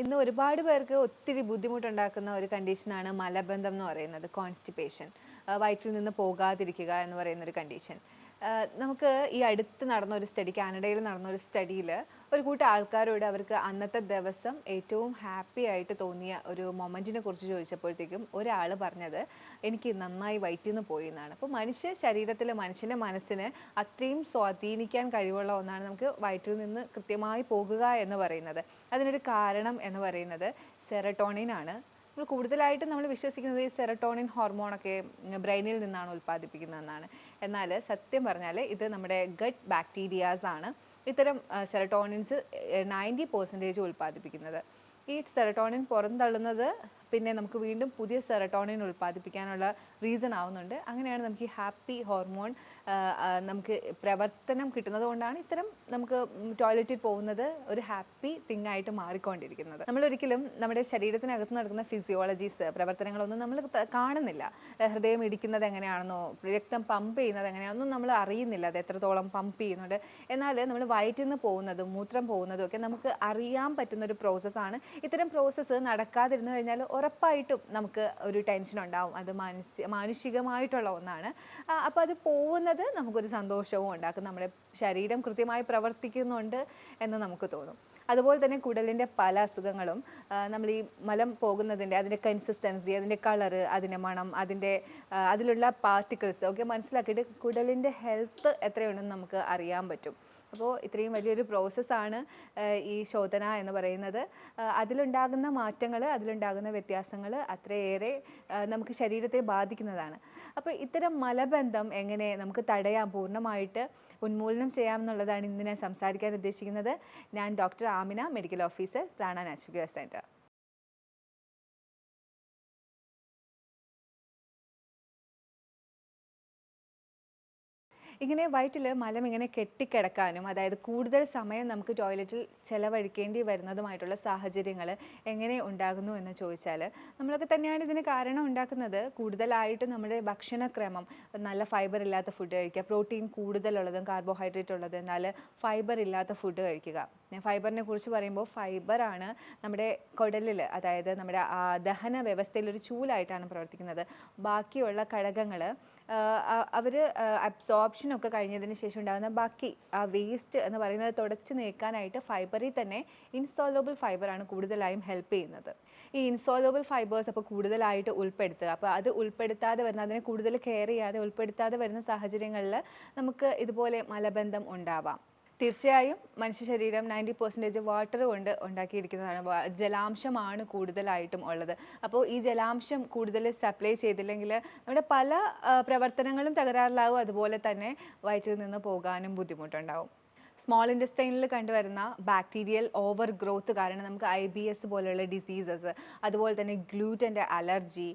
ഇന്ന് ഒരുപാട് പേർക്ക് ഒത്തിരി ബുദ്ധിമുട്ടുണ്ടാക്കുന്ന ഒരു കണ്ടീഷനാണ് മലബന്ധം എന്ന് പറയുന്നത് കോൺസ്റ്റിപ്പേഷൻ വയറ്റിൽ നിന്ന് പോകാതിരിക്കുക എന്ന് പറയുന്ന ഒരു കണ്ടീഷൻ. നമുക്ക് ഈ അടുത്ത് നടന്ന ഒരു സ്റ്റഡി കാനഡയിൽ നടന്ന ഒരു സ്റ്റഡിയിൽ ഒരു കൂട്ടം ആൾക്കാരോട് അവർക്ക് അന്നത്തെ ദിവസം ഏറ്റവും ഹാപ്പി ആയിട്ട് തോന്നിയ ഒരു മൊമെന്റിനെ കുറിച്ച് ചോദിച്ചപ്പോഴത്തേക്കും ഒരാൾ പറഞ്ഞത് എനിക്ക് നന്നായി വയറ്റിൽ നിന്ന് പോയി എന്നാണ്. അപ്പോൾ മനുഷ്യ ശരീരത്തിൽ മനുഷ്യന്റെ മനസ്സിന് അത്രയും സ്വാധീനിക്കാൻ കഴിവുള്ള ഒന്നാണ് നമുക്ക് വയറ്റിൽ നിന്ന് കൃത്യമായി പോകുക എന്ന് പറയുന്നത്. അതിനൊരു കാരണം എന്ന് പറയുന്നത് സെറട്ടോണിൻ ആണ്. കൂടുതലായിട്ട് നമ്മൾ വിശ്വസിക്കുന്നത് ഈ സെറട്ടോണിൻ ഹോർമോണൊക്കെ ബ്രെയിനിൽ നിന്നാണ് ഉൽപ്പാദിപ്പിക്കുന്നതെന്നാണ്. എന്നാൽ സത്യം പറഞ്ഞാൽ ഇത് നമ്മുടെ ഗട്ട് ബാക്ടീരിയാസ് ആണ്. ഇത്തരം സെറട്ടോണിൻസ് നയന്റി പെർസെന്റേജ് ഉൽപ്പാദിപ്പിക്കുന്നത്. ഈ സെറട്ടോണിൻ പുറന്തള്ളുന്നത് പിന്നെ നമുക്ക് വീണ്ടും പുതിയ സെറട്ടോണിൻ ഉൽപ്പാദിപ്പിക്കാനുള്ള റീസൺ ആവുന്നുണ്ട്. അങ്ങനെയാണ് നമുക്ക് ഈ ഹാപ്പി ഹോർമോൺ നമുക്ക് പ്രവർത്തനം കിട്ടുന്നത് കൊണ്ടാണ് ഇത്തരം നമുക്ക് ടോയ്ലറ്റിൽ പോകുന്നത് ഒരു ഹാപ്പി തിങ് ആയിട്ട് മാറിക്കൊണ്ടിരിക്കുന്നത്. നമ്മൾ ഒരിക്കലും നമ്മുടെ ശരീരത്തിനകത്ത് നടക്കുന്ന ഫിസിയോളജീസ് പ്രവർത്തനങ്ങളൊന്നും നമ്മൾ കാണുന്നില്ല. ഹൃദയം ഇടിക്കുന്നത് എങ്ങനെയാണെന്നോ രക്തം പമ്പ് ചെയ്യുന്നത് എങ്ങനെയാണെന്നോ നമ്മൾ അറിയുന്നില്ല. അത് എത്രത്തോളം പമ്പ് ചെയ്യുന്നുണ്ട്. എന്നാൽ നമ്മൾ വയറ്റിൽ നിന്ന് പോകുന്നതും മൂത്രം പോകുന്നതും ഒക്കെ നമുക്ക് അറിയാൻ പറ്റുന്ന ഒരു പ്രോസസ്സാണ് ഇത്തരം പ്രോസസ്സ് നടക്കാതിരുന്നു കഴിഞ്ഞാൽ ഉറപ്പായിട്ടും നമുക്ക് ഒരു ടെൻഷൻ ഉണ്ടാവും. അത് മാനസിക മാനുഷികമായിട്ടുള്ള ഒന്നാണ്. അപ്പോൾ അത് പോകുന്നത് നമുക്കൊരു സന്തോഷവും ഉണ്ടാക്കും. നമ്മുടെ ശരീരം കൃത്യമായി പ്രവർത്തിക്കുന്നുണ്ട് എന്ന് നമുക്ക് തോന്നും. അതുപോലെ തന്നെ കുടലിന്റെ പല അസുഖങ്ങളും നമ്മൾ ഈ മലം പോകുന്നതിന്റെ അതിന്റെ കൺസിസ്റ്റൻസി അതിന്റെ കളറ് അതിന്റെ മണം അതിന്റെ അതിലുള്ള പാർട്ടിക്കിൾസ് ഒക്കെ മനസ്സിലാക്കിയിട്ട് കുടലിന്റെ ഹെൽത്ത് എത്രയുണ്ടെന്ന് നമുക്ക് അറിയാൻ പറ്റും. അപ്പോൾ ഇത്രയും വലിയൊരു പ്രോസസ്സാണ് ഈ ശോധന എന്ന് പറയുന്നത്. അതിലുണ്ടാകുന്ന മാറ്റങ്ങൾ അതിലുണ്ടാകുന്ന വ്യത്യാസങ്ങൾ അത്രയേറെ നമുക്ക് ശരീരത്തെ ബാധിക്കുന്നതാണ്. അപ്പോൾ ഇത്തരം മലബന്ധം എങ്ങനെ നമുക്ക് തടയാം പൂർണമായിട്ട് ഉന്മൂലനം ചെയ്യാം എന്നുള്ളതാണ് ഇന്ന് ഞാൻ സംസാരിക്കാൻ ഉദ്ദേശിക്കുന്നത്. ഞാൻ doctor Amina medical officer Prana natural centre ഇങ്ങനെ വയറ്റിൽ മലം ഇങ്ങനെ കെട്ടിക്കിടക്കാനും അതായത് കൂടുതൽ സമയം നമുക്ക് ടോയ്ലറ്റിൽ ചെലവഴിക്കേണ്ടി വരുന്നതുമായിട്ടുള്ള സാഹചര്യങ്ങൾ എങ്ങനെ ഉണ്ടാകുന്നു എന്ന് ചോദിച്ചാൽ നമ്മളൊക്കെ തന്നെയാണ് ഇതിന് കാരണം ഉണ്ടാക്കുന്നത്. കൂടുതലായിട്ട് നമ്മുടെ ഭക്ഷണക്രമം നല്ല ഫൈബർ ഇല്ലാത്ത ഫുഡ് കഴിക്കുക പ്രോട്ടീൻ കൂടുതലുള്ളതും കാർബോഹൈഡ്രേറ്റ് ഉള്ളത് എന്നാൽ ഫൈബർ ഇല്ലാത്ത ഫുഡ് കഴിക്കുക. ഞാൻ ഫൈബറിനെ കുറിച്ച് പറയുമ്പോൾ ഫൈബറാണ് നമ്മുടെ കുടലിൽ അതായത് നമ്മുടെ ദഹന വ്യവസ്ഥയിൽ ഒരു ചൂലായിട്ടാണ് പ്രവർത്തിക്കുന്നത്. ബാക്കിയുള്ള ഘടകങ്ങൾ അവർ അബ്സോർപ്ഷനൊക്കെ കഴിഞ്ഞതിന് ശേഷം ഉണ്ടാകുന്ന ബാക്കി ആ വേസ്റ്റ് എന്ന് പറയുന്നത് തുടച്ച് നീക്കാനായിട്ട് ഫൈബറിൽ തന്നെ ഇൻസോലബിൾ ഫൈബറാണ് കൂടുതലായും ഹെൽപ്പ് ചെയ്യുന്നത്. ഈ ഇൻസോലബിൾ ഫൈബേഴ്സ് അപ്പോൾ കൂടുതലായിട്ട് ഉൾപ്പെടുത്തുക. അപ്പോൾ അത് ഉൾപ്പെടുത്താതെ വരുന്ന അതിനെ കൂടുതൽ കെയർ ചെയ്യാതെ ഉൾപ്പെടുത്താതെ വരുന്ന സാഹചര്യങ്ങളിൽ നമുക്ക് ഇതുപോലെ മലബന്ധം ഉണ്ടാവാം. തീർച്ചയായും മനുഷ്യ ശരീരം നയന്റി പെർസെന്റേജ് വാട്ടർ കൊണ്ട് ഉണ്ടാക്കിയിരിക്കുന്നതാണ്. ജലാംശമാണ് കൂടുതലായിട്ടും ഉള്ളത്. അപ്പോൾ ഈ ജലാംശം കൂടുതൽ സപ്ലൈ ചെയ്തില്ലെങ്കിൽ നമ്മുടെ പല പ്രവർത്തനങ്ങളും തകരാറിലാവും. അതുപോലെ തന്നെ വയറ്റിൽ നിന്ന് പോകാനും ബുദ്ധിമുട്ടുണ്ടാവും. സ്മോൾ ഇൻഡസ്റ്റൈനിൽ കണ്ടുവരുന്ന ബാക്ടീരിയൽ ഓവർ ഗ്രോത്ത് കാരണം നമുക്ക് ഐ ബി എസ് പോലെയുള്ള ഡിസീസസ് അതുപോലെ തന്നെ ഗ്ലൂറ്റന്റെ allergy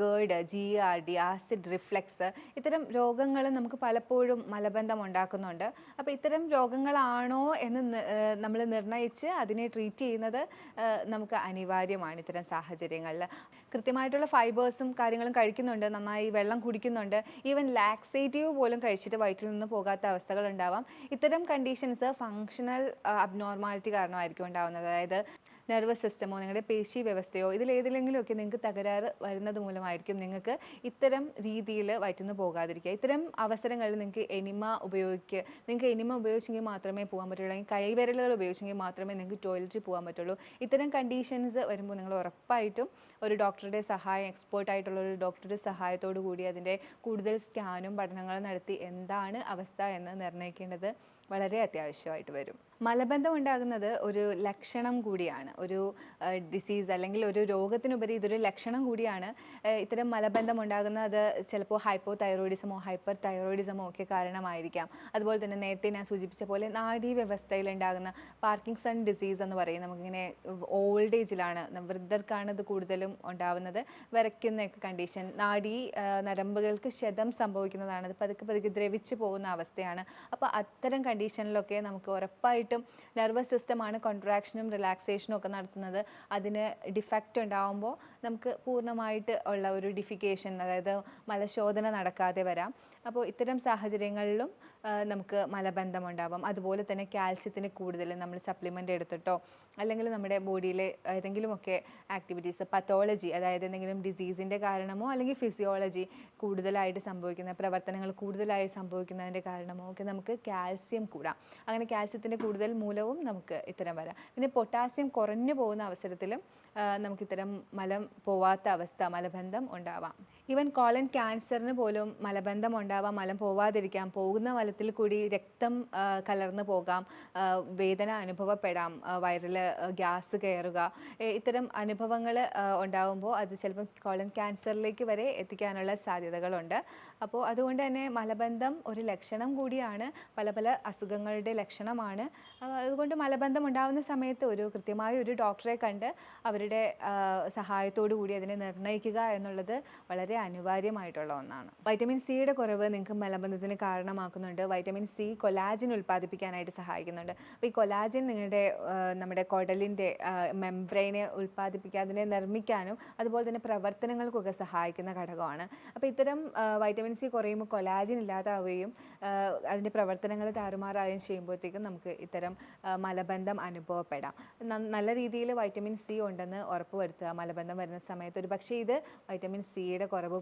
GERD G R D acid reflex ഇത്തരം രോഗങ്ങൾ നമുക്ക് പലപ്പോഴും മലബന്ധം ഉണ്ടാക്കുന്നുണ്ട്. അപ്പോൾ ഇത്തരം രോഗങ്ങളാണോ എന്ന് നമ്മൾ നിർണയിച്ച് അതിനെ ട്രീറ്റ് ചെയ്യുന്നത് നമുക്ക് അനിവാര്യമാണ് ഇത്തരം സാഹചര്യങ്ങളിൽ. കൃത്യമായിട്ടുള്ള ഫൈബേഴ്സും കാര്യങ്ങളും കഴിക്കുന്നുണ്ട് നന്നായി വെള്ളം കുടിക്കുന്നുണ്ട്. ഈവൻ ലാക്സേറ്റീവ് പോലും കഴിച്ചിട്ട് വയറ്റിൽ നിന്ന് പോകാത്ത അവസ്ഥകൾ ഉണ്ടാവാം. ഇത്തരം കണ്ടീഷൻസ് ഫങ്ഷണൽ അബ്നോർമാലിറ്റി കാരണമായിരിക്കും ഉണ്ടാകുന്നത് അതായത് നെർവസ് സിസ്റ്റമോ നിങ്ങളുടെ പേശി വ്യവസ്ഥയോ ഇതിലേതിലെങ്കിലുമൊക്കെ നിങ്ങൾക്ക് തകരാറ് വരുന്നത് മൂലമായിരിക്കും നിങ്ങൾക്ക് ഇത്തരം രീതിയിൽ വയറ്റുന്നു പോകാതിരിക്കുക. ഇത്തരം അവസരങ്ങളിൽ നിങ്ങൾക്ക് എനിമ ഉപയോഗിക്കുക നിങ്ങൾക്ക് എനിമ ഉപയോഗിച്ചെങ്കിൽ മാത്രമേ പോകാൻ പറ്റുള്ളൂ. അല്ലെങ്കിൽ കൈവിരലുകൾ ഉപയോഗിച്ചെങ്കിൽ മാത്രമേ നിങ്ങൾക്ക് ടോയ്ലറ്റിൽ പോകാൻ പറ്റുള്ളൂ. ഇത്തരം കണ്ടീഷൻസ് വരുമ്പോൾ നിങ്ങൾ ഉറപ്പായിട്ടും ഒരു ഡോക്ടറുടെ സഹായം എക്സ്പേർട്ട് ആയിട്ടുള്ള ഒരു ഡോക്ടറുടെ സഹായത്തോടു കൂടി അതിന്റെ കൂടുതൽ സ്കാനും പഠനങ്ങളും നടത്തി എന്താണ് അവസ്ഥ എന്ന് നിർണയിക്കേണ്ടത്. വളരെ അത്യാവശ്യമായിട്ട് വരും. മലബന്ധം ഉണ്ടാകുന്നത് ഒരു ലക്ഷണം കൂടിയാണ്. ഒരു ഡിസീസ് അല്ലെങ്കിൽ ഒരു രോഗത്തിനുപരി ഇതൊരു ലക്ഷണം കൂടിയാണ്. ഇത്തരം മലബന്ധം ഉണ്ടാകുന്നത് ചിലപ്പോൾ ഹൈപ്പോ തൈറോയിഡിസമോ ഹൈപ്പർ തൈറോയിഡിസമോ ഒക്കെ കാരണമായിരിക്കാം. അതുപോലെ തന്നെ നേരത്തെ ഞാൻ സൂചിപ്പിച്ച പോലെ നാഡീ വ്യവസ്ഥയിൽ ഉണ്ടാകുന്ന പാർക്കിൻസൺ ഡിസീസ് എന്ന് പറയും. നമുക്കിങ്ങനെ ഓൾഡ് ഏജിലാണ് വൃദ്ധർക്കാണ് ഇത് കൂടുതലും ഉണ്ടാവുന്നത്. വരയ്ക്കുന്നൊക്കെ കണ്ടീഷൻ നാഡീ നരമ്പുകൾക്ക് ക്ഷതം സംഭവിക്കുന്നതാണ്. പതുക്കെ പതുക്കെ ദ്രവിച്ചു പോകുന്ന അവസ്ഥയാണ്. അപ്പോൾ അത്തരം കണ്ടീഷനിലൊക്കെ നമുക്ക് ഉറപ്പായിട്ടും നെർവസ് സിസ്റ്റമാണ് കോൺട്രാക്ഷനും റിലാക്സേഷനും ഒക്കെ നടത്തുന്നത്. അതിന് ഡിഫക്റ്റ് ഉണ്ടാവുമ്പോൾ നമുക്ക് പൂർണമായിട്ട് ഉള്ള ഒരു ഡിഫിക്കേഷൻ അതായത് മലശോധന നടക്കാതെ വരാം. അപ്പോൾ ഇത്തരം സാഹചര്യങ്ങളിലും നമുക്ക് മലബന്ധം ഉണ്ടാവാം അതുപോലെ തന്നെ കാൽസ്യത്തിന് കൂടുതൽ നമ്മൾ സപ്ലിമെന്റ് എടുത്തിട്ടോ അല്ലെങ്കിൽ നമ്മുടെ ബോഡിയിലെ ഏതെങ്കിലുമൊക്കെ ആക്ടിവിറ്റീസ് പത്തോളജി അതായത് എന്തെങ്കിലും ഡിസീസിന്റെ കാരണമോ അല്ലെങ്കിൽ ഫിസിയോളജി കൂടുതലായിട്ട് സംഭവിക്കുന്ന പ്രവർത്തനങ്ങൾ കൂടുതലായി സംഭവിക്കുന്നതിന്റെ കാരണമോ ഒക്കെ നമുക്ക് കാൽസ്യം കൂടാം. അങ്ങനെ കാൽസ്യത്തിന്റെ കൂടുതൽ മൂലവും നമുക്ക് ഇത്തരം വരാം. പിന്നെ പൊട്ടാസ്യം കുറഞ്ഞു പോകുന്ന അവസരത്തിലും നമുക്കിത്തരം മലം പോവാത്ത അവസ്ഥ മലബന്ധം ഉണ്ടാവാം. ഈവൻ കോളൻ ക്യാൻസറിന് പോലും മലബന്ധം ഉണ്ടാവാം മലം പോവാതിരിക്കാം പോകുന്ന മലത്തിൽ കൂടി രക്തം കലർന്നു പോകാം വേദന അനുഭവപ്പെടാം വയറിൽ ഗ്യാസ് കയറുക. ഇത്തരം അനുഭവങ്ങൾ ഉണ്ടാവുമ്പോൾ അത് ചിലപ്പം കോളൻ ക്യാൻസറിലേക്ക് വരെ എത്തിക്കാനുള്ള സാധ്യതകളുണ്ട്. അപ്പോൾ അതുകൊണ്ട് തന്നെ മലബന്ധം ഒരു ലക്ഷണം കൂടിയാണ്. പല പല അസുഖങ്ങളുടെ ലക്ഷണമാണ്. അതുകൊണ്ട് മലബന്ധം ഉണ്ടാകുന്ന സമയത്ത് ഒരു കൃത്യമായ ഒരു ഡോക്ടറെ കണ്ട് അവരുടെ സഹായത്തോടു കൂടി അതിനെ നിർണയിക്കുക എന്നുള്ളത് വളരെ അനിവാര്യമായിട്ടുള്ള ഒന്നാണ്. വൈറ്റമിൻ സിയുടെ കുറവ് നിങ്ങൾക്ക് മലബന്ധത്തിന് കാരണമാക്കുന്നുണ്ട്. വൈറ്റമിൻ സി കൊലാജിൻ ഉൽപ്പാദിപ്പിക്കാനായിട്ട് സഹായിക്കുന്നുണ്ട്. അപ്പോൾ ഈ കൊലാജിൻ നിങ്ങളുടെ നമ്മുടെ കൊടലിന്റെ മെംബ്രെയിനെ ഉൽപ്പാദിപ്പിക്കാൻ അതിനെ നിർമ്മിക്കാനും അതുപോലെ തന്നെ പ്രവർത്തനങ്ങൾക്കൊക്കെ സഹായിക്കുന്ന ഘടകമാണ്. അപ്പോൾ ഇത്തരം ആ, വൈറ്റമിൻ സി കുറയുമ്പോൾ കൊലാജിൻ ഇല്ലാതാവുകയും അതിന്റെ പ്രവർത്തനങ്ങൾ താറുമാറാവുകയും ചെയ്യുമ്പോഴത്തേക്കും നമുക്ക് ഇത്തരം മലബന്ധം അനുഭവപ്പെടാം. നല്ല രീതിയിൽ വൈറ്റമിൻ സി ഉണ്ടെന്ന് ഉറപ്പ് വരുത്തുക. മലബന്ധം വരുന്ന സമയത്ത് ഒരു പക്ഷേ ഇത് വൈറ്റമിൻ സിയുടെ കുറവ്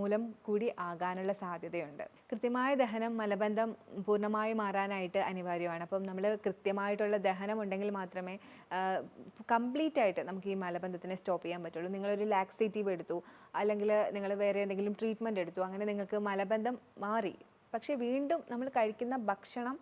മൂലം കൂടി ആകാനുള്ള സാധ്യതയുണ്ട്. കൃത്യമായ ദഹനം മലബന്ധം പൂർണമായി മാറാനായിട്ട് അനിവാര്യമാണ്. അപ്പം നമ്മൾ കൃത്യമായിട്ടുള്ള ദഹനം ഉണ്ടെങ്കിൽ മാത്രമേ കംപ്ലീറ്റ് ആയിട്ട് നമുക്ക് ഈ മലബന്ധത്തിനെ സ്റ്റോപ്പ് ചെയ്യാൻ പറ്റുള്ളൂ. നിങ്ങളൊരു ലാക്സേറ്റീവ് എടുത്തു അല്ലെങ്കിൽ നിങ്ങൾ വേറെ എന്തെങ്കിലും ട്രീറ്റ്മെന്റ് എടുത്തു അങ്ങനെ നിങ്ങൾക്ക് മലബന്ധം മാറി. പക്ഷേ വീണ്ടും നമ്മൾ കഴിക്കുന്ന ഭക്ഷണം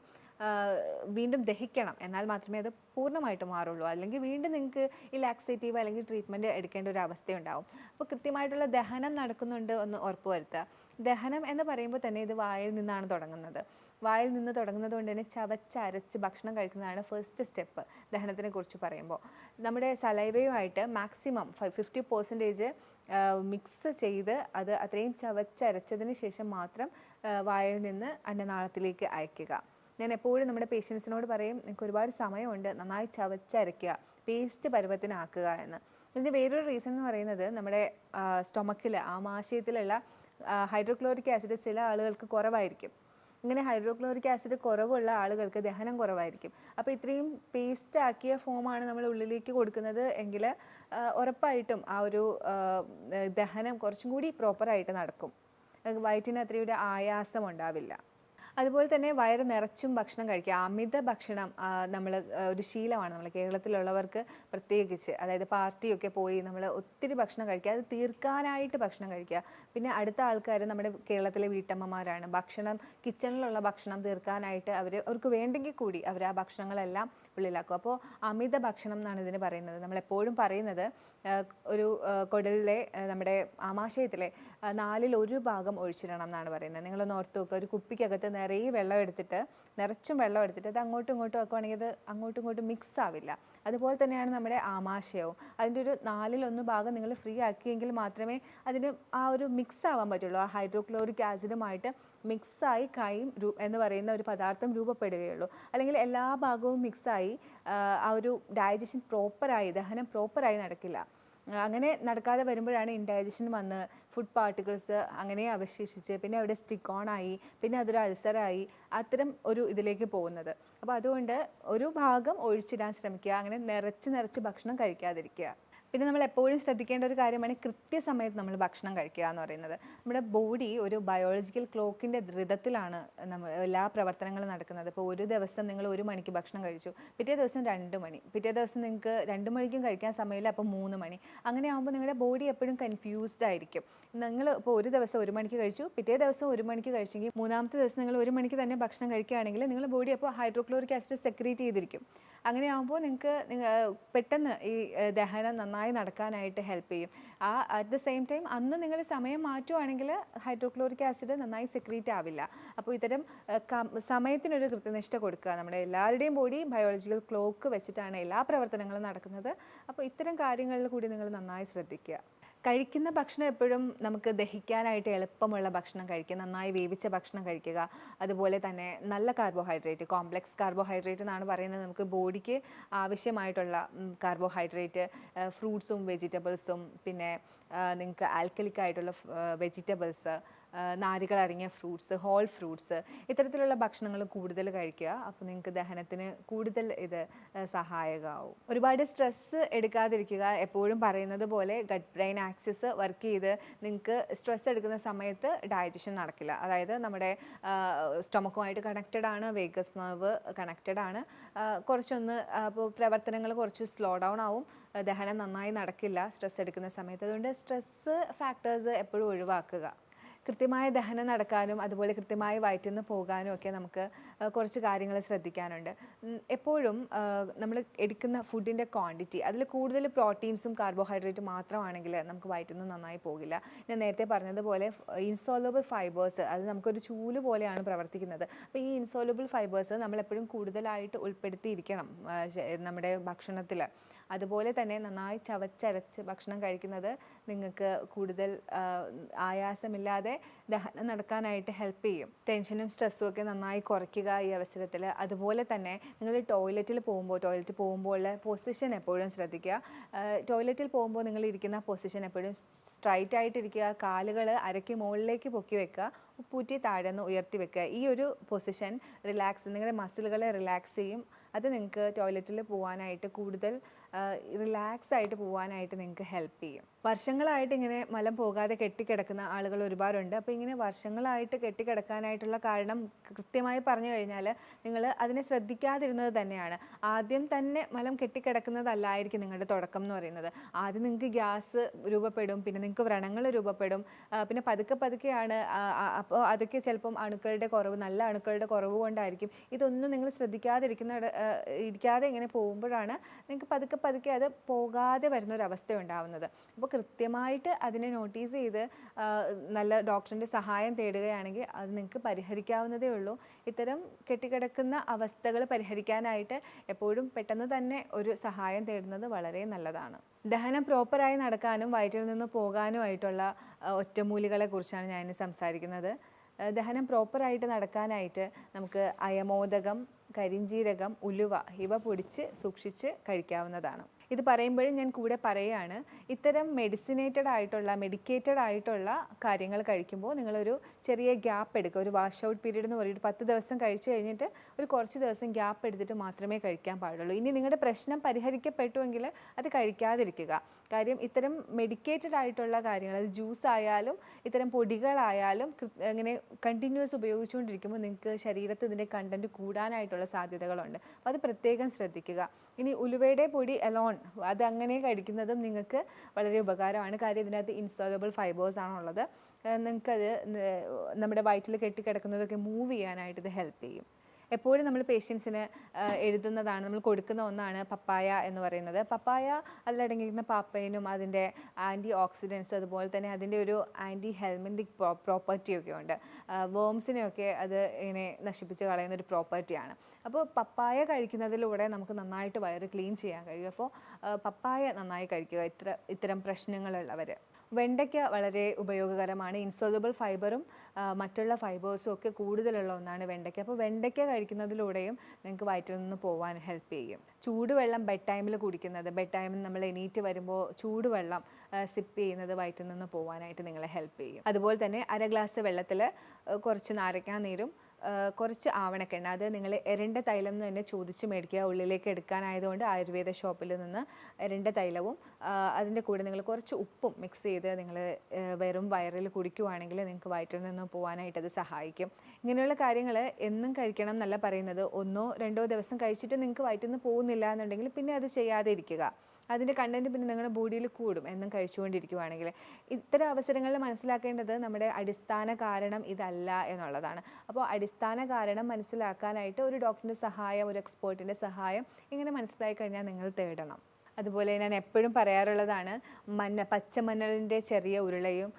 വീണ്ടും ദഹിക്കണം. എന്നാൽ മാത്രമേ അത് പൂർണമായിട്ട് മാറുള്ളൂ. അല്ലെങ്കിൽ വീണ്ടും നിങ്ങൾക്ക് ഈ ലാക്സേറ്റീവ് അല്ലെങ്കിൽ ട്രീറ്റ്മെന്റ് എടുക്കേണ്ട ഒരു അവസ്ഥയുണ്ടാവും. അപ്പോൾ കൃത്യമായിട്ടുള്ള ദഹനം നടക്കുന്നുണ്ട് എന്ന് ഉറപ്പുവരുത്തുക. ദഹനം എന്ന് പറയുമ്പോൾ തന്നെ ഇത് വായിൽ നിന്നാണ് തുടങ്ങുന്നത്. വായിൽ നിന്ന് തുടങ്ങുന്നത് കൊണ്ട് തന്നെ ചവച്ചരച്ച് ഭക്ഷണം കഴിക്കുന്നതാണ് ഫസ്റ്റ് സ്റ്റെപ്പ് ദഹനത്തിനെ കുറിച്ച് പറയുമ്പോൾ. നമ്മുടെ സലൈവയുമായിട്ട് മാക്സിമം ഫിഫ്റ്റി പെർസെന്റേജ് മിക്സ് ചെയ്ത് അത് അത്രയും ചവച്ചരച്ചതിന് ശേഷം മാത്രം വായിൽ നിന്ന് അന്നനാളത്തിലേക്ക് അയക്കുക. ഞാൻ എപ്പോഴും നമ്മുടെ പേഷ്യൻസിനോട് പറയും നിങ്ങൾക്ക് ഒരുപാട് സമയമുണ്ട് നന്നായി ചവച്ചരയ്ക്കുക പേസ്റ്റ് പരുവത്തിനാക്കുക എന്ന്. ഇതിന്റെ വേറൊരു റീസൺ എന്ന് പറയുന്നത് നമ്മുടെ സ്റ്റൊമക്കിൽ ആമാശയത്തിലുള്ള ഹൈഡ്രോക്ലോറിക് ആസിഡ് ചില ആളുകൾക്ക് കുറവായിരിക്കും. ഇങ്ങനെ ഹൈഡ്രോക്ലോറിക് ആസിഡ് കുറവുള്ള ആളുകൾക്ക് ദഹനം കുറവായിരിക്കും. അപ്പോൾ ഇത്രയും പേസ്റ്റ് ആക്കിയ ഫോമാണ് നമ്മൾ ഉള്ളിലേക്ക് കൊടുക്കുന്നത് എങ്കിൽ ഉറപ്പായിട്ടും ആ ഒരു ദഹനം കുറച്ചും കൂടി പ്രോപ്പറായിട്ട് നടക്കും. വയറ്റിന് അത്രയും ഒരു ആയാസം ഉണ്ടാവില്ല. അതുപോലെ തന്നെ വയറ് നിറച്ചും ഭക്ഷണം കഴിക്കുക. അമിത ഭക്ഷണം നമ്മൾ ഒരു ശീലമാണ് നമ്മൾ കേരളത്തിലുള്ളവർക്ക് പ്രത്യേകിച്ച്. അതായത് പാർട്ടിയൊക്കെ പോയി നമ്മൾ ഒത്തിരി ഭക്ഷണം കഴിക്കുക. അത് തീർക്കാനായിട്ട് ഭക്ഷണം കഴിക്കുക. പിന്നെ അടുത്ത ആൾക്കാർ നമ്മുടെ കേരളത്തിലെ വീട്ടമ്മമാരാണ്. ഭക്ഷണം കിച്ചണിലുള്ള ഭക്ഷണം തീർക്കാനായിട്ട് അവർ അവർക്ക് വേണ്ടെങ്കിൽ കൂടി അവർ ആ ഭക്ഷണങ്ങളെല്ലാം ഉള്ളിലാക്കും. അപ്പോൾ അമിത ഭക്ഷണം എന്നാണ് ഇതിന് പറയുന്നത്. നമ്മളെപ്പോഴും പറയുന്നത് ഒരു കൊടലിലെ നമ്മുടെ ആമാശയത്തിലെ നാലിൽ ഒരു ഭാഗം ഒഴിച്ചിടണം എന്നാണ് പറയുന്നത്. നിങ്ങൾ ഓർത്ത് നോക്കുക ഒരു കുപ്പിക്കകത്ത് നിറയെ വെള്ളം എടുത്തിട്ട് നിറച്ചും വെള്ളം എടുത്തിട്ട് അത് അങ്ങോട്ടും ഇങ്ങോട്ടും വെക്കുവാണെങ്കിൽ അത് അങ്ങോട്ടും ഇങ്ങോട്ടും മിക്സ് ആവില്ല. അതുപോലെ തന്നെയാണ് നമ്മുടെ ആമാശയവും. അതിന്റെ ഒരു നാലിൽ ഒന്ന് ഭാഗം നിങ്ങൾ ഫ്രീ ആക്കിയെങ്കിൽ മാത്രമേ അതിന് ആ ഒരു മിക്സ് ആവാൻ പറ്റുള്ളൂ. ആ ഹൈഡ്രോക്ലോറിക് ആസിഡുമായിട്ട് മിക്സായി കൈം എന്ന് പറയുന്ന ഒരു പദാർത്ഥം രൂപപ്പെടുകയുള്ളൂ. അല്ലെങ്കിൽ എല്ലാ ഭാഗവും മിക്സായി ആ ഒരു ഡയജഷൻ പ്രോപ്പറായി ദഹനം പ്രോപ്പറായി നടക്കില്ല. അങ്ങനെ നടക്കാതെ വരുമ്പോഴാണ് ഇൻഡൈജഷൻ വന്ന് ഫുഡ് പാർട്ടിക്കിൾസ് അങ്ങനെ അവശേഷിച്ച് പിന്നെ അവിടെ സ്റ്റിക്ക് ഓൺ ആയി പിന്നെ അതൊരു അൾസറായി അത്തരം ഒരു ഇതിലേക്ക് പോകുന്നത്. അപ്പോൾ അതുകൊണ്ട് ഒരു ഭാഗം ഒഴിച്ചിടാൻ ശ്രമിക്കുക അങ്ങനെ നിറച്ച് നിറച്ച് ഭക്ഷണം കഴിക്കാതിരിക്കുക. പിന്നെ നമ്മൾ എപ്പോഴും ശ്രദ്ധിക്കേണ്ട ഒരു കാര്യമാണ് കൃത്യസമയത്ത് നമ്മൾ ഭക്ഷണം കഴിക്കുക എന്ന് പറയുന്നത്. നമ്മുടെ ബോഡി ഒരു ബയോളജിക്കൽ ക്ലോക്കിന്റെ ധൃതത്തിലാണ് നമ്മൾ എല്ലാ പ്രവർത്തനങ്ങളും നടക്കുന്നത്. ഇപ്പോൾ ഒരു ദിവസം നിങ്ങൾ ഒരു മണിക്ക് ഭക്ഷണം കഴിച്ചു പിറ്റേ ദിവസം രണ്ട് മണി പിറ്റേ ദിവസം നിങ്ങൾക്ക് രണ്ട് മണിക്കും കഴിക്കാൻ സമയമില്ല അപ്പോൾ മൂന്ന് മണി. അങ്ങനെ ആകുമ്പോൾ നിങ്ങളുടെ ബോഡി എപ്പോഴും കൺഫ്യൂസ്ഡ് ആയിരിക്കും. നിങ്ങൾ ഇപ്പോൾ ഒരു ദിവസം ഒരു മണിക്ക് കഴിച്ചു പിറ്റേ ദിവസം ഒരു മണിക്ക് കഴിച്ചെങ്കിൽ മൂന്നാമത്തെ ദിവസം നിങ്ങൾ ഒരു മണിക്ക് തന്നെ ഭക്ഷണം കഴിക്കുകയാണെങ്കിൽ നിങ്ങളുടെ ബോഡി അപ്പോൾ ഹൈഡ്രോക്ലോറിക് ആസിഡ് സെക്രീറ്റ് ചെയ്തിരിക്കും. അങ്ങനെ ആകുമ്പോൾ നിങ്ങൾക്ക് പെട്ടെന്ന് ഈ ദഹനം നന്നായി നടക്കാനായിട്ട് ഹെൽപ്പ് ചെയ്യും. ആ അറ്റ് ദ സെയിം ടൈം അന്ന് നിങ്ങൾ സമയം മാറ്റുവാണെങ്കിൽ ഹൈഡ്രോക്ലോറിക് ആസിഡ് നന്നായി സെക്രീറ്റ് ആവില്ല. അപ്പോൾ ഇത്തരം സമയത്തിനൊരു കൃത്യനിഷ്ഠ കൊടുക്കുക. നമ്മുടെ എല്ലാവരുടെയും ബോഡി ബയോളജിക്കൽ ക്ലോക്ക് വെച്ചിട്ടാണ് എല്ലാ പ്രവർത്തനങ്ങളും നടക്കുന്നത്. അപ്പോൾ ഇത്തരം കാര്യങ്ങളിൽ കൂടി നിങ്ങൾ നന്നായി ശ്രദ്ധിക്കുക. കഴിക്കുന്ന ഭക്ഷണം എപ്പോഴും നമുക്ക് ദഹിക്കാനായിട്ട് എളുപ്പമുള്ള ഭക്ഷണം കഴിക്കുക നന്നായി വേവിച്ച ഭക്ഷണം കഴിക്കുക. അതുപോലെ തന്നെ നല്ല കാർബോഹൈഡ്രേറ്റ് കോംപ്ലക്സ് കാർബോഹൈഡ്രേറ്റ് എന്നാണ് പറയുന്നത്. നമുക്ക് ബോഡിക്ക് ആവശ്യമായിട്ടുള്ള കാർബോഹൈഡ്രേറ്റ് ഫ്രൂട്ട്സും വെജിറ്റബിൾസും പിന്നെ നിങ്ങൾക്ക് ആൽക്കലിക് ആയിട്ടുള്ള വെജിറ്റബിൾസ് നാരുകൾ അടങ്ങിയ ഫ്രൂട്ട്സ് ഹോൾ ഫ്രൂട്ട്സ് ഇത്തരത്തിലുള്ള ഭക്ഷണങ്ങൾ കൂടുതൽ കഴിക്കുക. അപ്പോൾ നിങ്ങൾക്ക് ദഹനത്തിന് കൂടുതൽ ഇത് സഹായകമാവും. ഒരുപാട് സ്ട്രെസ്സ് എടുക്കാതിരിക്കുക. എപ്പോഴും പറയുന്നത് പോലെ ഗട്ട് ബ്രെയിൻ ആക്സിസ് വർക്ക് ചെയ്ത് നിങ്ങൾക്ക് സ്ട്രെസ് എടുക്കുന്ന സമയത്ത് ഡയജഷൻ നടക്കില്ല. അതായത് നമ്മുടെ സ്റ്റൊമക്കുമായിട്ട് കണക്റ്റഡ് ആണ് വേഗസ് നെർവ് കണക്റ്റഡ് ആണ്. കുറച്ചൊന്ന് അപ്പോൾ പ്രവർത്തനങ്ങൾ കുറച്ച് സ്ലോ ഡൗൺ ആവും. ദഹനം നന്നായി നടക്കില്ല സ്ട്രെസ് എടുക്കുന്ന സമയത്ത്. അതുകൊണ്ട് സ്ട്രെസ്സ് ഫാക്ടേഴ്സ് എപ്പോഴും ഒഴിവാക്കുക. കൃത്യമായ ദഹനം നടക്കാനും അതുപോലെ കൃത്യമായി വയറ്റിൽ നിന്ന് പോകാനും ഒക്കെ നമുക്ക് കുറച്ച് കാര്യങ്ങൾ ശ്രദ്ധിക്കാനുണ്ട്. എപ്പോഴും നമ്മൾ എടുക്കുന്ന ഫുഡിന്റെ ക്വാണ്ടിറ്റി അതിൽ കൂടുതൽ പ്രോട്ടീൻസും കാർബോഹൈഡ്രേറ്റും മാത്രമാണെങ്കിൽ നമുക്ക് വയറ്റിൽ നിന്ന് നന്നായി പോകില്ല. ഞാൻ നേരത്തെ പറഞ്ഞതുപോലെ ഇൻസോലബിൾ ഫൈബേഴ്സ് അത് നമുക്കൊരു ചൂൽ പോലെയാണ് പ്രവർത്തിക്കുന്നത്. അപ്പോൾ ഈ ഇൻസോലബിൾ ഫൈബേഴ്സ് നമ്മളെപ്പോഴും കൂടുതലായിട്ട് ഉൾപ്പെടുത്തിയിരിക്കണം നമ്മുടെ ഭക്ഷണത്തിൽ. അതുപോലെ തന്നെ നന്നായി ചവച്ചരച്ച് ഭക്ഷണം കഴിക്കുന്നത് നിങ്ങൾക്ക് കൂടുതൽ ആയാസമില്ലാതെ ദഹനം നടക്കാനായിട്ട് ഹെൽപ്പ് ചെയ്യും. ടെൻഷനും സ്ട്രെസ്സും ഒക്കെ നന്നായി കുറയ്ക്കുക ഈ അവസരത്തിൽ. അതുപോലെ തന്നെ നിങ്ങൾ ടോയ്ലറ്റിൽ പോകുമ്പോൾ ടോയ്ലറ്റ് പോകുമ്പോൾ പൊസിഷൻ എപ്പോഴും ശ്രദ്ധിക്കുക. ടോയ്ലറ്റിൽ പോകുമ്പോൾ നിങ്ങൾ ഇരിക്കുന്ന പൊസിഷൻ എപ്പോഴും സ്ട്രൈറ്റ് ആയിട്ടിരിക്കുക. കാലുകൾ അരയ്ക്ക് മുകളിലേക്ക് പൊക്കി വെക്കുക. ഉപ്പൂറ്റി താഴെ നിന്ന് ഉയർത്തി വെക്കുക. ഈ ഒരു പൊസിഷൻ റിലാക്സ് നിങ്ങളുടെ മസിലുകളെ റിലാക്സ് ചെയ്യും. അത് നിങ്ങൾക്ക് ടോയ്ലറ്റിൽ പോകാനായിട്ട് കൂടുതൽ റിലാക്സ് ആയിട്ട് പോകാനായിട്ട് നിങ്ങൾക്ക് ഹെൽപ്പ് ചെയ്യും. വർഷങ്ങളായിട്ട് ഇങ്ങനെ മലം പോകാതെ കെട്ടിക്കിടക്കുന്ന ആളുകൾ ഒരുപാടുണ്ട്. അപ്പോൾ ഇങ്ങനെ വർഷങ്ങളായിട്ട് കെട്ടിക്കിടക്കാനായിട്ടുള്ള കാരണം കൃത്യമായി പറഞ്ഞു കഴിഞ്ഞാൽ നിങ്ങൾ അതിനെ ശ്രദ്ധിക്കാതിരുന്നത് തന്നെയാണ്. ആദ്യം തന്നെ മലം കെട്ടിക്കിടക്കുന്നതല്ലായിരിക്കും നിങ്ങളുടെ തുടക്കം എന്ന് പറയുന്നത്. ആദ്യം നിങ്ങൾക്ക് ഗ്യാസ് രൂപപ്പെടും പിന്നെ നിങ്ങൾക്ക് വ്രണങ്ങൾ രൂപപ്പെടും പിന്നെ പതുക്കെ പതുക്കെയാണ് അപ്പോൾ അതൊക്കെ ചിലപ്പം അണുക്കളുടെ കുറവ് നല്ല അണുക്കളുടെ കുറവ് കൊണ്ടായിരിക്കും. ഇതൊന്നും നിങ്ങൾ ശ്രദ്ധിക്കാതിരിക്കുന്ന ഇരിക്കാതെ ഇങ്ങനെ പോകുമ്പോഴാണ് നിങ്ങൾക്ക് പതുക്കെ പതുക്കെ അത് പോകാതെ വരുന്ന ഒരു അവസ്ഥ ഉണ്ടാവുന്നത്. അപ്പോൾ കൃത്യമായിട്ട് അതിനെ നോട്ടീസ് ചെയ്ത് നല്ല ഡോക്ടറിന്റെ സഹായം തേടുകയാണെങ്കിൽ അത് നിങ്ങൾക്ക് പരിഹരിക്കാവുന്നതേ ഉള്ളൂ. ഇത്തരം കെട്ടിക്കിടക്കുന്ന അവസ്ഥകൾ പരിഹരിക്കാനായിട്ട് എപ്പോഴും പെട്ടെന്ന് തന്നെ ഒരു സഹായം തേടുന്നത് വളരെ നല്ലതാണ്. ദഹനം പ്രോപ്പറായി നടക്കാനും വയറ്റിൽ നിന്ന് പോകാനുമായിട്ടുള്ള ഒറ്റമൂലികളെ കുറിച്ചാണ് ഞാൻ സംസാരിക്കുന്നത്. ദഹനം പ്രോപ്പറായിട്ട് നടക്കാനായിട്ട് നമുക്ക് അയമോദകം കരിഞ്ജീരകം ഉലുവ ഇവ പൊടിച്ച് സൂക്ഷിച്ച് കഴിക്കാവുന്നതാണ്. ഇത് പറയുമ്പോഴും ഞാൻ കൂടെ പറയുകയാണ് ഇത്തരം മെഡിസിനേറ്റഡ് ആയിട്ടുള്ള മെഡിക്കേറ്റഡ് ആയിട്ടുള്ള കാര്യങ്ങൾ കഴിക്കുമ്പോൾ നിങ്ങളൊരു ചെറിയ ഗ്യാപ്പ് എടുക്കുക. ഒരു വാഷ് ഔട്ട് പീരീഡ് എന്ന് പറയുന്നത് പത്ത് ദിവസം കഴിച്ചു കഴിഞ്ഞിട്ട് ഒരു കുറച്ച് ദിവസം ഗ്യാപ്പ് എടുത്തിട്ട് മാത്രമേ കഴിക്കാൻ പാടുള്ളൂ. ഇനി നിങ്ങളുടെ പ്രശ്നം പരിഹരിക്കപ്പെട്ടുവെങ്കിൽ അത് കഴിക്കാതിരിക്കുക. കാര്യം ഇത്തരം മെഡിക്കേറ്റഡ് ആയിട്ടുള്ള കാര്യങ്ങൾ അത് ജ്യൂസ് ആയാലും ഇത്തരം പൊടികളായാലും ഇങ്ങനെ കണ്ടിന്യൂസ് ഉപയോഗിച്ചുകൊണ്ടിരിക്കുമ്പോൾ നിങ്ങൾക്ക് ശരീരത്തിൽ ഇതിന്റെ കണ്ടന്റ് കൂടാനായിട്ടുള്ള സാധ്യതകളുണ്ട്. അപ്പോൾ അത് പ്രത്യേകം ശ്രദ്ധിക്കുക. ഇനി ഉലുവയുടെ പൊടി എലോൺ അത് അങ്ങനെ കഴിക്കുന്നതും നിങ്ങൾക്ക് വളരെ ഉപകാരമാണ്. കാര്യം ഇതിനകത്ത് ഇൻസ്റ്റോളബിൾ ഫൈബേഴ്സ് ആണുള്ളത്. നിങ്ങൾക്കത് നമ്മുടെ വയറ്റിൽ കെട്ടിക്കിടക്കുന്നതൊക്കെ മൂവ് ചെയ്യാനായിട്ട് ഇത് ഹെൽപ്പ് ചെയ്യും. എപ്പോഴും നമ്മൾ പേഷ്യൻസിന് എഴുതുന്നതാണ് നമ്മൾ കൊടുക്കുന്ന ഒന്നാണ് പപ്പായ എന്ന് പറയുന്നത്. പപ്പായ അതിലടങ്ങിയിരിക്കുന്ന പാപ്പയിനും അതിന്റെ ആന്റി ഓക്സിഡൻസും അതുപോലെ തന്നെ അതിന്റെ ഒരു ആന്റി ഹെൽമെന്റിക് പ്രോപ്പർട്ടിയൊക്കെ ഉണ്ട്. വേംസിനെയൊക്കെ അത് ഇങ്ങനെ നശിപ്പിച്ച് കളയുന്ന ഒരു പ്രോപ്പർട്ടിയാണ് അപ്പോൾ പപ്പായ കഴിക്കുന്നതിലൂടെ നമുക്ക് നന്നായിട്ട് വയറ് ക്ലീൻ ചെയ്യാൻ കഴിയും. അപ്പോൾ പപ്പായ നന്നായി കഴിക്കുക. ഇത്ര ഇത്തരം പ്രശ്നങ്ങളുള്ളവർ. വെണ്ടയ്ക്ക വളരെ ഉപയോഗകരമാണ്. ഇൻസോലബിൾ ഫൈബറും മറ്റുള്ള ഫൈബേഴ്സും ഒക്കെ കൂടുതലുള്ള ഒന്നാണ് വെണ്ടയ്ക്ക. അപ്പോൾ വെണ്ടയ്ക്ക കഴിക്കുന്നതിലൂടെയും നിങ്ങൾക്ക് വയറ്റിൽ നിന്ന് പോകാൻ ഹെൽപ്പ് ചെയ്യും. ചൂടുവെള്ളം ബെഡ് ടൈമിൽ കുടിക്കുന്നത് ബെഡ് ടൈമിൽ നമ്മൾ എണീറ്റ് വരുമ്പോൾ ചൂടുവെള്ളം സിപ്പ് ചെയ്യുന്നത് വയറ്റിൽ നിന്ന് പോകാനായിട്ട് നിങ്ങളെ ഹെൽപ്പ് ചെയ്യും. അതുപോലെ തന്നെ അര ഗ്ലാസ് വെള്ളത്തിൽ കുറച്ച് നാരങ്ങാ നീരും ആ, കുറച്ച് ആവണക്കെണ്ണ അത് നിങ്ങൾ എരണ്ട തൈലം എന്ന് തന്നെ ചോദിച്ച് മേടിക്കുക. ഉള്ളിലേക്ക് എടുക്കാനായതുകൊണ്ട് ആയുർവേദ ഷോപ്പിൽ നിന്ന് എരണ്ട തൈലവും അതിന്റെ കൂടെ നിങ്ങൾ കുറച്ച് ഉപ്പും മിക്സ് ചെയ്ത് നിങ്ങൾ വെറും വയറിൽ കുടിക്കുവാണെങ്കിൽ നിങ്ങൾക്ക് വയറ്റിൽ നിന്ന് പോകാനായിട്ട് അത് സഹായിക്കും. ഇങ്ങനെയുള്ള കാര്യങ്ങൾ എന്നും കഴിക്കണം എന്നല്ല പറയുന്നത്. ഒന്നോ രണ്ടോ ദിവസം കഴിച്ചിട്ട് നിങ്ങൾക്ക് വയറ്റിൽ നിന്ന് പോകുന്നില്ല എന്നുണ്ടെങ്കിൽ പിന്നെ അത് ചെയ്യാതെ ഇരിക്കുക. അതിന്റെ കണ്ടന്റ് പിന്നെ നിങ്ങളുടെ ബോഡിയിൽ കൂടും എന്നും കഴിച്ചുകൊണ്ടിരിക്കുവാണെങ്കിൽ ഇത്തരം അവസരങ്ങളിൽ മനസ്സിലാക്കേണ്ടത് നമ്മുടെ അടിസ്ഥാന കാരണം ഇതല്ല എന്നുള്ളതാണ്. അപ്പോൾ അടിസ്ഥാന കാരണം മനസ്സിലാക്കാനായിട്ട് ഒരു ഡോക്ടറിന്റെ സഹായം ഒരു എക്സ്പേർട്ടിന്റെ സഹായം ഇങ്ങനെ മനസ്സിലായി കഴിഞ്ഞാൽ നിങ്ങൾ തേടണം. അതുപോലെ ഞാൻ എപ്പോഴും പറയാറുള്ളതാണ് മഞ്ഞ പച്ചമഞ്ഞളിന്റെ ചെറിയ ഉരുളയും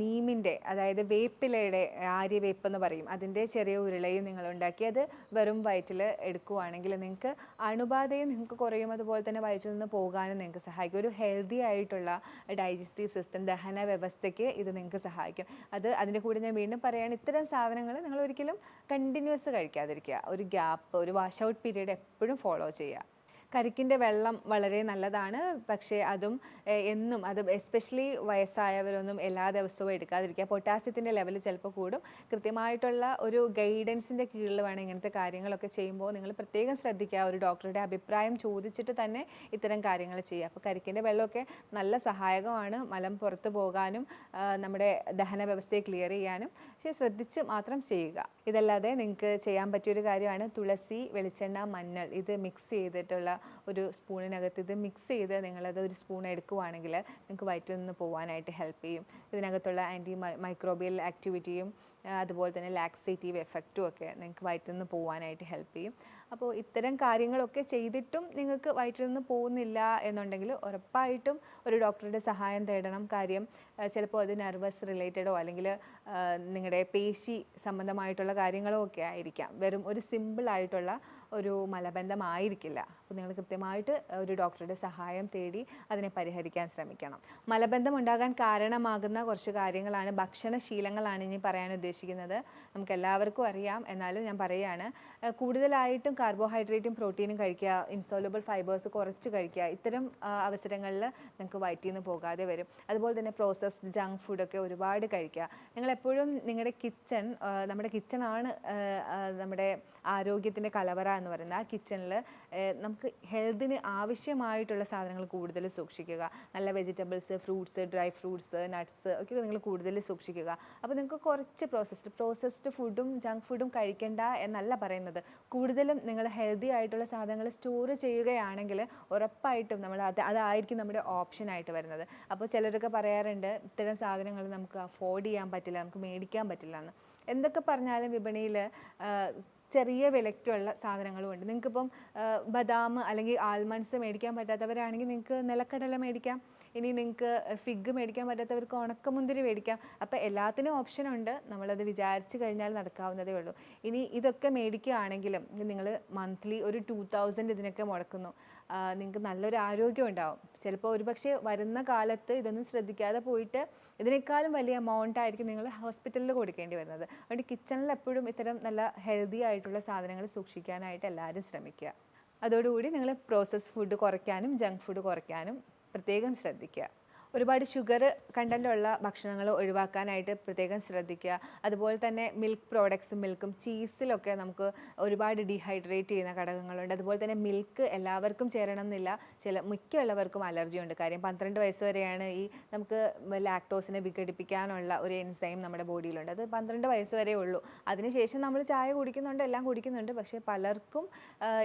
നീമിന്റെ അതായത് വേപ്പിലയുടെ ആര്യവേപ്പ് എന്ന് പറയും. അതിന്റെ ചെറിയ ഉരുളയും നിങ്ങൾ ഉണ്ടാക്കി അത് വെറും വയറ്റിൽ എടുക്കുവാണെങ്കിൽ നിങ്ങൾക്ക് അണുബാധയും നിങ്ങൾക്ക് കുറയും. അതുപോലെ തന്നെ വയറ്റിൽ നിന്ന് പോകാനും നിങ്ങൾക്ക് സഹായിക്കും. ഒരു ഹെൽത്തി ആയിട്ടുള്ള ഡൈജസ്റ്റീവ് സിസ്റ്റം ദഹന വ്യവസ്ഥയ്ക്ക് ഇത് നിങ്ങൾക്ക് സഹായിക്കും. അത് അതിന്റെ കൂടെ ഞാൻ വീണ്ടും പറയുകയാണ് ഇത്തരം സാധനങ്ങൾ നിങ്ങൾ ഒരിക്കലും കണ്ടിന്യൂസ് കഴിക്കാതിരിക്കുക. ഒരു ഗ്യാപ്പ് ഒരു വാഷ് ഔട്ട് പീരീഡ് എപ്പോഴും ഫോളോ ചെയ്യുക. കരിക്കിന്റെ വെള്ളം വളരെ നല്ലതാണ്. പക്ഷേ അതും എന്നും അത് എസ്പെഷ്യലി വയസ്സായവരൊന്നും എല്ലാ ദിവസവും എടുക്കാതിരിക്കുക. പൊട്ടാസ്യത്തിന്റെ ലെവൽ ചിലപ്പോൾ കൂടും. കൃത്യമായിട്ടുള്ള ഒരു ഗൈഡൻസിന്റെ കീഴിൽ വേണം ഇങ്ങനത്തെ കാര്യങ്ങളൊക്കെ ചെയ്യുമ്പോൾ നിങ്ങൾ പ്രത്യേകം ശ്രദ്ധിക്കുക. ഒരു ഡോക്ടറുടെ അഭിപ്രായം ചോദിച്ചിട്ട് തന്നെ ഇത്തരം കാര്യങ്ങൾ ചെയ്യുക. അപ്പോൾ കരിക്കിന്റെ വെള്ളമൊക്കെ നല്ല സഹായകമാണ്. മലം പുറത്തു പോകാനും നമ്മുടെ ദഹന വ്യവസ്ഥയെ ക്ലിയർ ചെയ്യാനും. പക്ഷേ ശ്രദ്ധിച്ച് മാത്രം ചെയ്യുക. ഇതല്ലാതെ നിങ്ങൾക്ക് ചെയ്യാൻ പറ്റിയൊരു കാര്യമാണ് തുളസി വെളിച്ചെണ്ണ മഞ്ഞൾ. ഇത് മിക്സ് ചെയ്തിട്ടുള്ള ഒരു സ്പൂണിനകത്ത് ഇത് മിക്സ് ചെയ്ത് നിങ്ങളത് ഒരു സ്പൂൺ എടുക്കുവാണെങ്കിൽ നിങ്ങൾക്ക് വയറ്റിൽ നിന്ന് പോകാനായിട്ട് ഹെൽപ്പ് ചെയ്യും. ഇതിനകത്തുള്ള ആന്റി മൈക്രോബിയൽ ആക്ടിവിറ്റിയും അതുപോലെ തന്നെ ലാക്സേറ്റീവ് എഫക്റ്റും ഒക്കെ നിങ്ങൾക്ക് വയറ്റിൽ നിന്ന് പോകാനായിട്ട് ഹെൽപ്പ് ചെയ്യും. അപ്പോൾ ഇത്തരം കാര്യങ്ങളൊക്കെ ചെയ്തിട്ടും നിങ്ങൾക്ക് വയറ്റിൽ നിന്ന് പോകുന്നില്ല എന്നുണ്ടെങ്കിൽ ഉറപ്പായിട്ടും ഒരു ഡോക്ടറുടെ സഹായം തേടണം. കാര്യം ചിലപ്പോൾ അത് നെർവസ് റിലേറ്റഡോ അല്ലെങ്കിൽ നിങ്ങളുടെ പേശി സംബന്ധമായിട്ടുള്ള കാര്യങ്ങളോ ഒക്കെ ആയിരിക്കാം. വെറും ഒരു സിമ്പിൾ ആയിട്ടുള്ള ഒരു മലബന്ധമായിരിക്കില്ല. അപ്പോൾ നിങ്ങൾ കൃത്യമായിട്ട് ഒരു ഡോക്ടറുടെ സഹായം തേടി അതിനെ പരിഹരിക്കാൻ ശ്രമിക്കണം. മലബന്ധം ഉണ്ടാകാൻ കാരണമാകുന്ന കുറച്ച് കാര്യങ്ങളാണ് ഭക്ഷണശീലങ്ങളാണ് ഇനി പറയാൻ ഉദ്ദേശിക്കുന്നത്. നമുക്ക് എല്ലാവർക്കും അറിയാം. എന്നാലും ഞാൻ പറയുകയാണ് കൂടുതലായിട്ടും കാർബോഹൈഡ്രേറ്റും പ്രോട്ടീനും കഴിക്കുക ഇൻസോലബിൾ ഫൈബേഴ്സ് കുറച്ച് കഴിക്കുക ഇത്തരം അവസരങ്ങളിൽ നിങ്ങൾക്ക് വയറ്റിൽ നിന്ന് പോകാതെ വരും. അതുപോലെ തന്നെ പ്രോസസ്ഡ് ജങ്ക് ഫുഡൊക്കെ ഒരുപാട് കഴിക്കുക. നിങ്ങൾ എപ്പോഴും നിങ്ങളുടെ കിച്ചൺ നമ്മുടെ കിച്ചണാണ് നമ്മുടെ ആരോഗ്യത്തിന്റെ കലവറ എന്ന് പറയുന്നത്. ആ കിച്ചണിൽ നമുക്ക് ഹെൽത്തിന് ആവശ്യമായിട്ടുള്ള സാധനങ്ങൾ കൂടുതൽ സൂക്ഷിക്കുക. നല്ല vegetables fruits dry fruits nuts ഒക്കെ നിങ്ങൾ കൂടുതൽ സൂക്ഷിക്കുക. അപ്പോൾ നിങ്ങൾക്ക് കുറച്ച് പ്രോസസ്ഡ് പ്രോസസ്ഡ് ഫുഡും ജങ്ക് ഫുഡും കഴിക്കേണ്ട എന്നല്ല പറയുന്നത്. കൂടുതലും നിങ്ങൾ ഹെൽത്തി ആയിട്ടുള്ള സാധനങ്ങൾ സ്റ്റോർ ചെയ്യുകയാണെങ്കിൽ ഉറപ്പായിട്ടും നമ്മൾ അത് അതായിരിക്കും നമ്മുടെ ഓപ്ഷനായിട്ട് വരുന്നത്. അപ്പോൾ ചിലരൊക്കെ പറയാറുണ്ട് ഇത്തരം സാധനങ്ങൾ നമുക്ക് അഫോർഡ് ചെയ്യാൻ പറ്റില്ല നമുക്ക് മേടിക്കാൻ പറ്റില്ല എന്ന്. എന്തൊക്കെ പറഞ്ഞാലും വിപണിയിൽ ചെറിയ വിലയ്ക്കുള്ള സാധനങ്ങളും ഉണ്ട്. നിങ്ങൾക്കിപ്പം ബദാം അല്ലെങ്കിൽ ആൽമണ്ട്സ് മേടിക്കാൻ പറ്റാത്തവരാണെങ്കിൽ നിങ്ങൾക്ക് നിലക്കടല മേടിക്കാം. ഇനി നിങ്ങൾക്ക് ഫിഗ് മേടിക്കാൻ പറ്റാത്തവർക്ക് ഉണക്കമുന്തിരി മേടിക്കാം. അപ്പോൾ എല്ലാത്തിനും ഓപ്ഷൻ ഉണ്ട്. നമ്മളത് വിചാരിച്ച് കഴിഞ്ഞാൽ നടക്കാവുന്നതേ ഉള്ളൂ. ഇനി ഇതൊക്കെ മേടിക്കുകയാണെങ്കിലും നിങ്ങൾ മന്ത്ലി ഒരു ടു തൗസൻഡ് ഇതിനൊക്കെ മുടക്കുന്നു. നിങ്ങൾക്ക് നല്ലൊരു ആരോഗ്യം ഉണ്ടാവും. ചിലപ്പോൾ ഒരുപക്ഷെ വരുന്ന കാലത്ത് ഇതൊന്നും ശ്രദ്ധിക്കാതെ പോയിട്ട് ഇതിനേക്കാളും വലിയ എമൗണ്ട് ആയിരിക്കും നിങ്ങൾ ഹോസ്പിറ്റലിൽ കൊടുക്കേണ്ടി വരുന്നത്. അതുകൊണ്ട് കിച്ചണിൽ എപ്പോഴും ഇത്തരം നല്ല ഹെൽത്തി ആയിട്ടുള്ള സാധനങ്ങൾ സൂക്ഷിക്കാനായിട്ട് എല്ലാവരും ശ്രമിക്കുക. അതോടുകൂടി നിങ്ങൾ പ്രോസസ്സ് ഫുഡ് കുറയ്ക്കാനും ജങ്ക് ഫുഡ് കുറയ്ക്കാനും പ്രത്യേകം ശ്രദ്ധിക്കുക. ഒരുപാട് ഷുഗർ കണ്ടന്റുള്ള ഭക്ഷണങ്ങൾ ഒഴിവാക്കാനായിട്ട് പ്രത്യേകം ശ്രദ്ധിക്കുക. അതുപോലെ തന്നെ മിൽക്ക് പ്രോഡക്ട്സും മിൽക്കും ചീസിലൊക്കെ നമുക്ക് ഒരുപാട് ഡീഹൈഡ്രേറ്റ് ചെയ്യുന്ന ഘടകങ്ങളുണ്ട്. അതുപോലെ തന്നെ മിൽക്ക് എല്ലാവർക്കും ചേരണം എന്നില്ല ചില മിക്കുള്ളവർക്കും അലർജി ഉണ്ട്. കാര്യം പന്ത്രണ്ട് വയസ്സ് വരെയാണ് ഈ നമുക്ക് ലാക്ടോസിനെ വിഘടിപ്പിക്കാനുള്ള ഒരു എൻസൈം നമ്മുടെ ബോഡിയിലുണ്ട് അത് പന്ത്രണ്ട് വയസ്സ് വരെ ഉള്ളൂ. അതിനുശേഷം നമ്മൾ ചായ കുടിക്കുന്നുണ്ട് എല്ലാം കുടിക്കുന്നുണ്ട്. പക്ഷേ പലർക്കും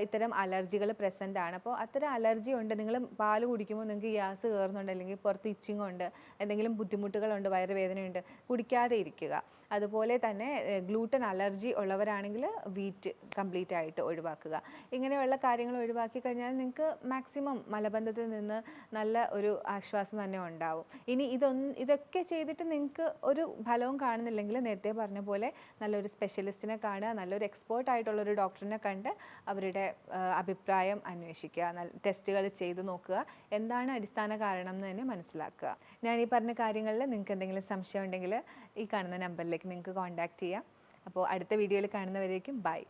ഇത്തരം അലർജികൾ പ്രസന്റ് ആണ്. അപ്പോൾ അത്തരം അലർജി ഉണ്ട്. നിങ്ങൾ പാൽ കുടിക്കുമ്പോൾ നിങ്ങൾക്ക് ഗ്യാസ് കയറുന്നുണ്ട് അല്ലെങ്കിൽ പുറത്ത് ഇച്ചിങ് ഉണ്ട് എന്തെങ്കിലും ബുദ്ധിമുട്ടുകളുണ്ട് വയറുവേദനയുണ്ട് കുടിക്കാതെ ഇരിക്കുക. അതുപോലെ തന്നെ ഗ്ലൂട്ടൻ അലർജി ഉള്ളവരാണെങ്കിൽ വീറ്റ് കംപ്ലീറ്റ് ആയിട്ട് ഒഴിവാക്കുക. ഇങ്ങനെയുള്ള കാര്യങ്ങൾ ഒഴിവാക്കി കഴിഞ്ഞാൽ നിങ്ങൾക്ക് മാക്സിമം മലബന്ധത്തിൽ നിന്ന് നല്ല ഒരു ആശ്വാസം തന്നെ ഉണ്ടാവും. ഇനി ഇതൊന്ന് ഇതൊക്കെ ചെയ്തിട്ട് നിങ്ങൾക്ക് ഒരു ഫലവും കാണുന്നില്ലെങ്കിൽ നേരത്തെ പറഞ്ഞ പോലെ നല്ലൊരു സ്പെഷ്യലിസ്റ്റിനെ കാണുക നല്ലൊരു എക്സ്പേർട്ട് ആയിട്ടുള്ള ഒരു ഡോക്ടറിനെ കണ്ട് അവരുടെ അഭിപ്രായം അന്വേഷിക്കുക ടെസ്റ്റുകൾ ചെയ്തു നോക്കുക. എന്താണ് അടിസ്ഥാന കാരണം എന്ന് തന്നെ മനസ്സിലാക്കുക. ഞാൻ ഈ പറഞ്ഞ കാര്യങ്ങളിൽ നിങ്ങൾക്ക് എന്തെങ്കിലും സംശയം ഉണ്ടെങ്കിൽ ഈ കാണുന്ന നമ്പറിലേക്ക് നിങ്ങൾക്ക് കോൺടാക്റ്റ് ചെയ്യാം. അപ്പോൾ അടുത്ത വീഡിയോയിൽ കാണുന്നവരേക്കും ബൈ